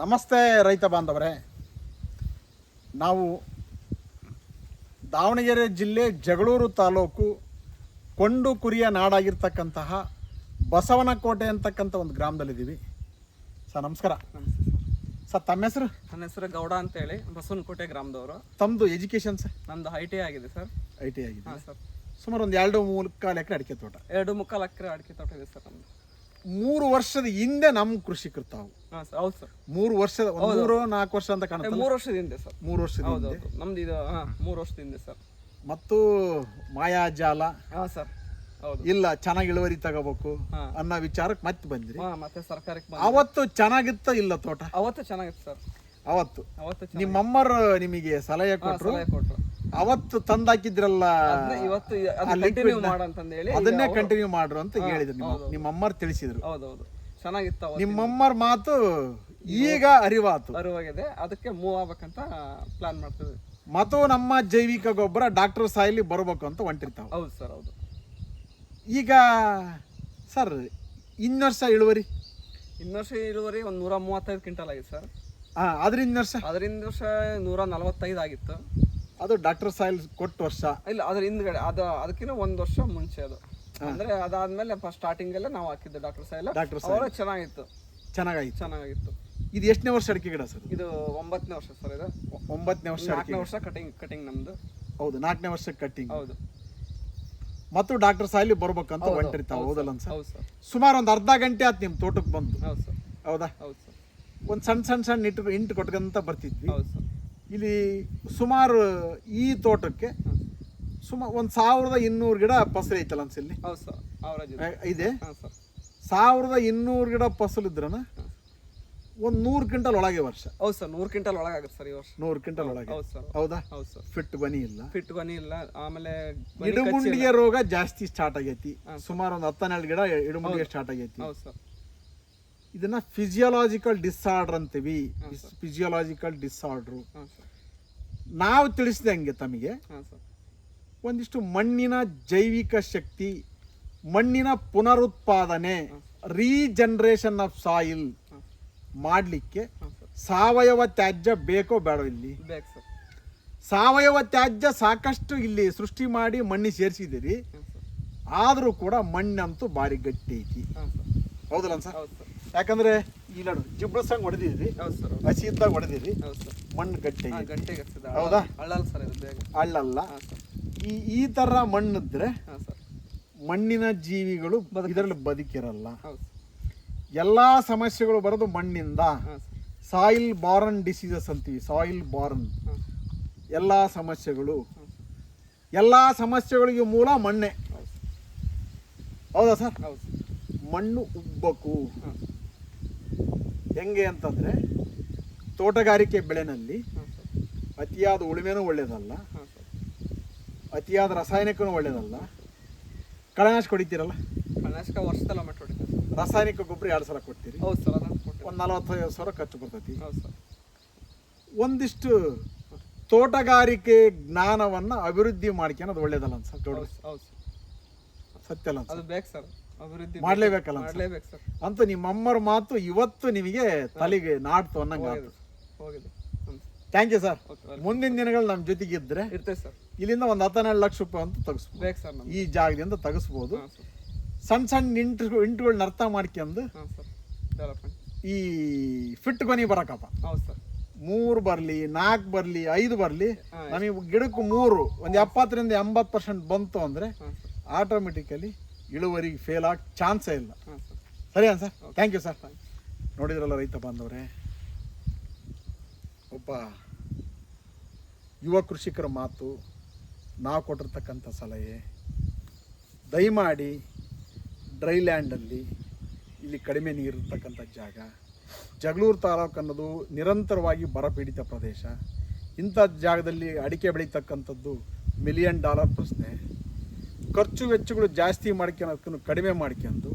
ನಮಸ್ತೆ ರೈತ ಬಾಂಧವರೇ. ನಾವು ದಾವಣಗೆರೆ ಜಿಲ್ಲೆ ಜಗಳೂರು ತಾಲೂಕು ಕೊಂಡು ಕುರಿಯ ನಾಡಾಗಿರ್ತಕ್ಕಂತಹ ಬಸವನಕೋಟೆ ಅಂತಕ್ಕಂಥ ಒಂದು ಗ್ರಾಮದಲ್ಲಿದ್ದೀವಿ. ಸರ್ ನಮಸ್ಕಾರ. ಸರ್. ತಮ್ಮ ಹೆಸರು? ನನ್ನ ಹೆಸರು ಗೌಡ ಅಂತೇಳಿ ಬಸವನಕೋಟೆ ಗ್ರಾಮದವರು. ತಮ್ಮದು ಎಜುಕೇಷನ್ ಸರ್? ನಮ್ದು ಐ ಟಿ ಆಗಿದೆ ಸರ್. ಐ ಟಿ ಆಗಿದೆ. ಹಾಂ ಸರ್. ಸುಮಾರು ಒಂದು ಎರಡು ಮೂರು ಕಾಲು ಎಕರೆ ಅಡಿಕೆ ತೋಟ. ಎರಡು ಮುಕ್ಕಾಲು ಎಕರೆ ಅಡಿಕೆ ತೋಟ ಇದೆ ಸರ್ ನಮ್ದು. ಮೂರು ವರ್ಷದ ಹಿಂದೆ ನಮ್ಮ ಕೃಷಿಕರು ತಾವು ಹಾಂ ಸರ್ ಹೌದು ಸರ್. ಮೂರು ವರ್ಷದ ಒಂದು ಮೂರು ನಾಲ್ಕು ವರ್ಷ ಅಂತ ಕಾಣುತ್ತೆ ಮೂರು ವರ್ಷದ ಹಿಂದೆ ಸರ್. ಮೂರು ವರ್ಷದ ಹೌದು ಹಿಂದೆ. ಹೌದು. ನಮ್ದು ಇದು ಹಾಂ ಮೂರು ವರ್ಷದ ಹಿಂದೆ ಸರ್. ಮತ್ತು ಮಾಯಾಜಾಲ ಹಾಂ ಸರ್. ಹೌದು. ಇಲ್ಲ ಚೆನ್ನಾಗಿ ಇಳುವರಿ ತಗೋಬೇಕು ಹಾ. ಅನ್ನೋ ವಿಚಾರಕ್ಕೆ ಮತ್ತೆ ಬಂದ್ರಿ. ಹಾಂ ಮತ್ತೆ ಸರ್ಕಾರಕ್ಕೆ ಬಂದು ಅವತ್ತು ಚೆನ್ನಾಗಿತ್ತ ಇಲ್ಲ ತೋಟ? ಅವತ್ತು ಚೆನ್ನಾಗಿತ್ತು ಸರ್. ಅವತ್ತು. ಅವತ್ತು ಚೆನ್ನಾಗಿ ನಿಮ್ಮಮ್ಮರು ನಿಮಗೆ ಸಲಹೆ ಕೊಟ್ಟರು ಸಲಹೆ ಕೊಟ್ಟರು ಅವತ್ತು ತಂದಾಕಿದ್ರಲ್ಲ ಅದನ್ನ ಇವತ್ತು ಕಂಟಿನ್ಯೂ ಮಾಡಂತಂದು ಹೇಳಿ ಅದನ್ನೇ ಕಂಟಿನ್ಯೂ ಮಾಡ್ರು ಅಂತ ಹೇಳಿದ್ರು ನಿಮ್ಮ ಹೌದು. ನಿಮ್ಮಮ್ಮರು ತಿಳಿಸಿದ್ರು. ಹೌದೌದು. ಚೆನ್ನಾಗಿತ್ತು ಅವತ್ತು ನಿಮ್ಮಮ್ಮರ ಮಾತು ಈಗ ಅರಿವಾತು. ಅರಿವಾಗಿದೆ. ಅದಕ್ಕೆ ಮೂವ್ ಆಗ್ಬೇಕಂತ ಪ್ಲಾನ್ ಮಾಡ್ತಿದ್ವಿ. ಮತ್ತು ನಮ್ಮ ಜೈವಿಕ ಗೊಬ್ಬರ ಡಾಕ್ಟರ್ ಸಾಯಿಲಿ ಬರಬೇಕು ಅಂತ ಹೊಂಟಿರ್ತಾವೆ. ಹೌದು ಸರ್ ಹೌದು. ಈಗ ಸರ್ ಇನ್ನು ವರ್ಷ ಇಳುವರಿ? ಇನ್ನು ವರ್ಷ ಇಳುವರಿ ಒಂದು ನೂರ ಮೂವತ್ತೈದು ಕ್ವಿಂಟಲ್ ಆಗಿದೆ ಸರ್. ಹಾಂ ಅದರಿಂದ ವರ್ಷ? ಅದರಿಂದ ವರ್ಷ ನೂರ ನಲವತ್ತೈದು ಆಗಿತ್ತು. ಅದು ಡಾಕ್ಟರ್ ಸಾಯಿಲ್ ಕೊಟ್ಟ ವರ್ಷ. ಇಲ್ಲ ಅದ್ರ ಹಿಂದ್ಗಡೆ ಅದು ಅದಕ್ಕಿಂತ ಒಂದು ವರ್ಷ ಮುಂಚೆ ಅದು. ಅಂದ್ರೆ ಅದಾದ್ಮೇಲೆ ಫಸ್ಟ್ ಸ್ಟಾರ್ಟಿಂಗ್ ಎಲ್ಲ ನಾವು ಹಾಕಿದ್ದು ಡಾಕ್ಟರ್ ಸಾಯಿಲ್. Doctor soil. ಚೆನ್ನಾಗಿತ್ತು. ಚೆನ್ನಾಗಾಯ್ತು. ಚೆನ್ನಾಗಿತ್ತು. ಇದು ಎಷ್ಟನೇ ವರ್ಷ ಅಡಿಕೆ ಗಿಡ ಸರ್? ಇದು ಒಂಬತ್ತನೇ ವರ್ಷ ಸರ್ ಇದು. ಒಂಬತ್ತನೇ ವರ್ಷ ನಾಲ್ಕನೇ ವರ್ಷ ಕಟಿಂಗ್ ಕಟಿಂಗ್ ನಮ್ದು. ಹೌದು ನಾಲ್ಕನೇ ವರ್ಷ ಕಟಿಂಗ್ ಹೌದು. ಮತ್ತು ಡಾಕ್ಟರ್ ಸಾಯಿಲಿ ಬರ್ಬೇಕಂತ ಹೊಂಟಿರ್ತಾವ ಹೌದಲ್ಲ ಸರ್? ಹೌದು ಸರ್. ಸುಮಾರು ಒಂದು ಅರ್ಧ ಗಂಟೆ ಆಯ್ತು ನಿಮ್ಮ ತೋಟಕ್ಕೆ ಬಂದು. ಹೌದು ಸರ್. ಹೌದಾ? ಹೌದು ಸರ್. ಒಂದು ಸಣ್ಣ ಸಣ್ಣ ಸಣ್ಣ ಇಟ್ಟು ಇಂಟು ಕೊಟ್ಕಂತ ಬರ್ತಿದ್ವಿ. ಹೌದು ಸರ್. ಇಲ್ಲಿ ಸುಮಾರು ಈ ತೋಟಕ್ಕೆ ಸುಮಾರು ಒಂದು ಸಾವಿರದ ಇನ್ನೂರು ಗಿಡ ಫಸಲು ಐತಲ್ಲ ಅನ್ಸಿಲ್ಲಿ ಹೌದು ಸರ್. ಅವರೇಜ್ ಇದೆ? ಸರ್. ಸಾವಿರದ ಇನ್ನೂರು ಗಿಡ ಫಸಲು ಇದ್ರನ ಒಂದು ನೂರು ಕ್ವಿಂಟಲ್ ಒಳಗೆ ವರ್ಷ. ಹೌದು ಸರ್ ನೂರು ಕ್ವಿಂಟಲ್ ಒಳಗಾಗುತ್ತೆ ಸರ್ ಈ ವರ್ಷ. ನೂರು ಕ್ವಿಂಟಲ್ ಒಳಗೆ. ಹೌದು ಸರ್. ಹೌದಾ? ಹೌದು ಸರ್. ಫಿಟ್ ಬನಿ ಇಲ್ಲ. ಫಿಟ್ ಬನಿ ಇಲ್ಲ. ಆಮೇಲೆ ಗೊನಿ ಇಡುಮುಂಡಿಗೆ ರೋಗ ಜಾಸ್ತಿ ಸ್ಟಾರ್ಟ್ ಆಗೈತಿ. ಸುಮಾರು ಒಂದು ಹತ್ತನ್ನೆರಡು ಗಿಡ ಇಡುಮುಂಡಿಗೆ ಸ್ಟಾರ್ಟ್ ಆಗೈತಿ. ಹೌದು ಸರ್. ಇದನ್ನ ಫಿಸಿಯೋಲಾಜಿಕಲ್ ಡಿಸಾರ್ಡರ್ ಅಂತೀವಿ. ಫಿಸಿಯೋಲಾಜಿಕಲ್ ಡಿಸಾರ್ಡ್ರು ನಾವು ತಿಳಿಸಿದಂಗೆ ತಮಗೆ. ಒಂದಿಷ್ಟು ಮಣ್ಣಿನ ಜೈವಿಕ ಶಕ್ತಿ ಮಣ್ಣಿನ ಪುನರುತ್ಪಾದನೆ ರೀಜನರೇಷನ್ ಆಫ್ ಸಾಯಿಲ್ ಮಾಡಲಿಕ್ಕೆ ಸಾವಯವ ತ್ಯಾಜ್ಯ ಬೇಕೋ ಬೇಡೋ ಇಲ್ಲಿ? ಸಾವಯವ ತ್ಯಾಜ್ಯ ಸಾಕಷ್ಟು ಇಲ್ಲಿ ಸೃಷ್ಟಿ ಮಾಡಿ ಮಣ್ಣಿ ಸೇರಿಸಿದಿರಿ ಆದರೂ ಕೂಡ ಮಣ್ಣಂತೂ ಭಾರಿ ಗಟ್ಟಿ ಐತಿ. ಹೌದಲ್ಲ ಹೌದು ಸರ್. ಯಾಕಂದ್ರೆ ಈ ಜಿಬ್ರಸ್ ಜಿಬ್ಳಸಂಗ್ ಹೊಡೆದಿದ್ರಿ ಹೌದು ಸರ್ ಹಸಿ ಇದ್ದಾಗ ಹೊಡೆದಿರಿ ಹೌದು ಸರ್. ಮಣ್ಣು ಗಟ್ಟಿ. ಹಾಂ ಗಂಟೆಗೆ ಹೌದಾ? ಅಳ್ಳಲ್ಲ ಸರ್ ಇದು ಬೇಗ ಅಳ್ಳಲ್ಲ ಹಾಂ ಸರ್. ಈ ಈ ತರ ಮಣ್ಣಿದ್ರೆ ಹಾಂ ಸರ್. ಮಣ್ಣಿನ ಜೀವಿಗಳು ಇದರಲ್ಲಿ ಬದುಕಿರಲ್ಲ. ಹೌದು ಎಲ್ಲಾ ಸಮಸ್ಯೆಗಳು ಬರೋದು ಮಣ್ಣಿಂದ. ಹಾಂ ಸರ್. ಸಾಯಿಲ್ ಬಾರನ್ ಡಿಸೀಸಸ್ ಅಂತೀವಿ ಸಾಯಿಲ್ ಬಾರನ್. ಎಲ್ಲ ಸಮಸ್ಯೆಗಳು. ಎಲ್ಲ ಸಮಸ್ಯೆಗಳಿಗೆ ಮೂಲ ಮಣ್ಣೆ. ಹೌದಾ ಸರ್. ಹೌದು ಮಣ್ಣು ಉಬ್ಬಕು. ಹೆಂಗೆ ಅಂತಂದ್ರೆ ತೋಟಗಾರಿಕೆ ಬೆಳೆನಲ್ಲಿ ಅತಿಯಾದ ಉಳುಮೆನೂ ಒಳ್ಳೇದಲ್ಲ ಅತಿಯಾದ ರಾಸಾಯನಿಕನೂ ಒಳ್ಳೇದಲ್ಲ. ಕಳೆನಾಶಕ ಹೊಡಿತೀರಲ್ಲ? ಕಳೆನಾಶಕ ವರ್ಷದಲ್ಲ ಮಟ್ಟ ರಾಸಾಯನಿಕ ಗೊಬ್ಬರ ಎರಡು ಸಲ ಕೊಡ್ತೀರಿ. ಹೌದು ಸರ್ ಒಂದು ನಲವತ್ತೈದು ಸಾವಿರ ಖರ್ಚು ಬರ್ತೈತಿ. ಹೌದು ಸರ್. ಒಂದಿಷ್ಟು ತೋಟಗಾರಿಕೆ ಜ್ಞಾನವನ್ನು ಅಭಿವೃದ್ಧಿ ಮಾಡ್ಕೊಳೋದು ಒಳ್ಳೇದಲ್ಲ ಸರ್ ಹೌದು ಹೌದು ಸರ್. ಸತ್ಯ ಅಲ್ಲ ಅದು ಬೇಕು ಸರ್. ಅಭಿವೃದ್ಧಿ ಮಾಡ್ಲೇಬೇಕಲ್ಲ ಮಾಡಲೇಬೇಕು ಸರ್. ಅಂತ ನಿಮ್ಮಮ್ಮರ ಮಾತು ಇವತ್ತು ನಿಮಗೆ ತಲೆಗೆ ನಾಡ್ತು ಅನ್ನಂಗ ಹೋಗಿದೆ ಥ್ಯಾಂಕ್ ಯು ಸರ್ ಮುಂದಿನ ದಿನಗಳು ನಮ್ಮ ಜೊತೆಗೆ ಇದ್ರೆ ಇರ್ತೇವೆ ಸರ್. ಇಲ್ಲಿಂದ ಒಂದು ಹತ್ತೆರಡು ಲಕ್ಷ ರೂಪಾಯಿ ಅಂತ ತಗಸ್ಬೇಕು ಬೇಕು ಸರ್ ಈ ಜಾಗದಿಂದ ತೆಗೆಸ್ಬೋದು. ಸಣ್ಣ ಸಣ್ಣ ಇಂಟು ಇಂಟುಗಳನ್ನ ಅರ್ಥ ಮಾಡ್ಕೊಂಡು ಈ ಫಿಟ್ ಕೊನಿ ಬರಕಪ್ಪ. ಹೌದು ಸರ್. ಮೂರು ಬರಲಿ ನಾಲ್ಕು ಬರಲಿ ಐದು ಬರಲಿ. ನಮಗೆ ಗಿಡಕ್ಕೆ ಮೂರು. ಒಂದು ಎಪ್ಪತ್ತರಿಂದ ಎಂಬತ್ತು ಪರ್ಸೆಂಟ್ ಬಂತು ಅಂದರೆ ಆಟೋಮೆಟಿಕಲಿ ಇಳುವರಿಗೆ ಫೇಲ್ ಆಗ ಚಾನ್ಸೇ ಇಲ್ಲ. ಸರಿಯಾ sir. Sir thank you sir ನೋಡಿದ್ರಲ್ಲ ರೈತ ಬಾಂಧವ್ರೆ ಒಬ್ಬ ಯುವ ಕೃಷಿಕರ ಮಾತು ನಾವು ಕೊಟ್ಟಿರ್ತಕ್ಕಂಥ ಸಲಹೆ ದಯಮಾಡಿ ಡ್ರೈ ಲ್ಯಾಂಡಲ್ಲಿ ಇಲ್ಲಿ ಕಡಿಮೆ ನೀರಿರ್ತಕ್ಕಂಥ ಜಾಗ ಜಗಳೂರು ತಾಲೂಕು ಅನ್ನೋದು ನಿರಂತರವಾಗಿ ಬರಪೀಡಿತ ಪ್ರದೇಶ ಇಂಥ ಜಾಗದಲ್ಲಿ ಅಡಿಕೆ ಬೆಳೀತಕ್ಕಂಥದ್ದು ಮಿಲಿಯನ್ ಡಾಲರ್ ಪ್ರಶ್ನೆ. ಖರ್ಚು ವೆಚ್ಚಗಳು ಜಾಸ್ತಿ ಮಾಡ್ಕೊಳೋದಕ್ಕೂ ಕಡಿಮೆ ಮಾಡ್ಕೊಂಡು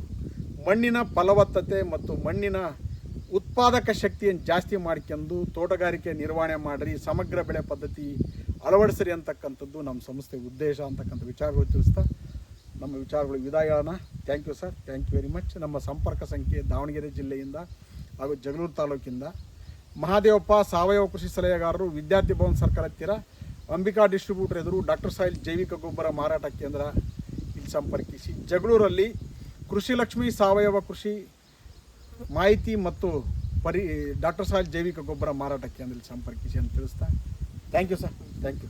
ಮಣ್ಣಿನ ಫಲವತ್ತತೆ ಮತ್ತು ಮಣ್ಣಿನ ಉತ್ಪಾದಕ ಶಕ್ತಿಯನ್ನು ಜಾಸ್ತಿ ಮಾಡ್ಕೊಂಡು ತೋಟಗಾರಿಕೆ ನಿರ್ವಹಣೆ ಮಾಡಿರಿ, ಸಮಗ್ರ ಬೆಳೆ ಪದ್ಧತಿ ಅಳವಡಿಸ್ರಿ ಅಂತಕ್ಕಂಥದ್ದು ನಮ್ಮ ಸಂಸ್ಥೆ ಉದ್ದೇಶ ಅಂತಕ್ಕಂಥ ವಿಚಾರಗಳು ತಿಳಿಸ್ತಾ ನಮ್ಮ ವಿಚಾರಗಳು ವಿದಾಯ thank you sir thank you very much ನಮ್ಮ ಸಂಪರ್ಕ ಸಂಖ್ಯೆ ದಾವಣಗೆರೆ ಜಿಲ್ಲೆಯಿಂದ ಹಾಗೂ ಜಗಳೂರು ತಾಲೂಕಿಂದ. ಮಹಾದೇವಪ್ಪ ಸಾವಯವ ಕೃಷಿ ಸಲಹೆಗಾರರು ವಿದ್ಯಾರ್ಥಿ ಭವನ್ ಸರ್ಕಾರ ಹತ್ತಿರ ಅಂಬಿಕಾ ಡಿಸ್ಟ್ರಿಬ್ಯೂಟರ್ ಎದುರು ಡಾಕ್ಟರ್ ಸಾಯಿಲ್ ಜೈವಿಕ ಗೊಬ್ಬರ ಮಾರಾಟ ಕೇಂದ್ರ ಇಲ್ಲಿ ಸಂಪರ್ಕಿಸಿ. ಜಗಳೂರಲ್ಲಿ ಕೃಷಿ ಲಕ್ಷ್ಮಿ ಸಾವಯವ ಕೃಷಿ ಮಾಹಿತಿ ಮತ್ತು ಪರಿ ಡಾಕ್ಟರ್ ಸಾಯಿಲ್ ಜೈವಿಕ ಗೊಬ್ಬರ ಮಾರಾಟ ಕೇಂದ್ರದಲ್ಲಿ ಸಂಪರ್ಕಿಸಿ ಅಂತ ತಿಳಿಸ್ತಾ thank you sir thank you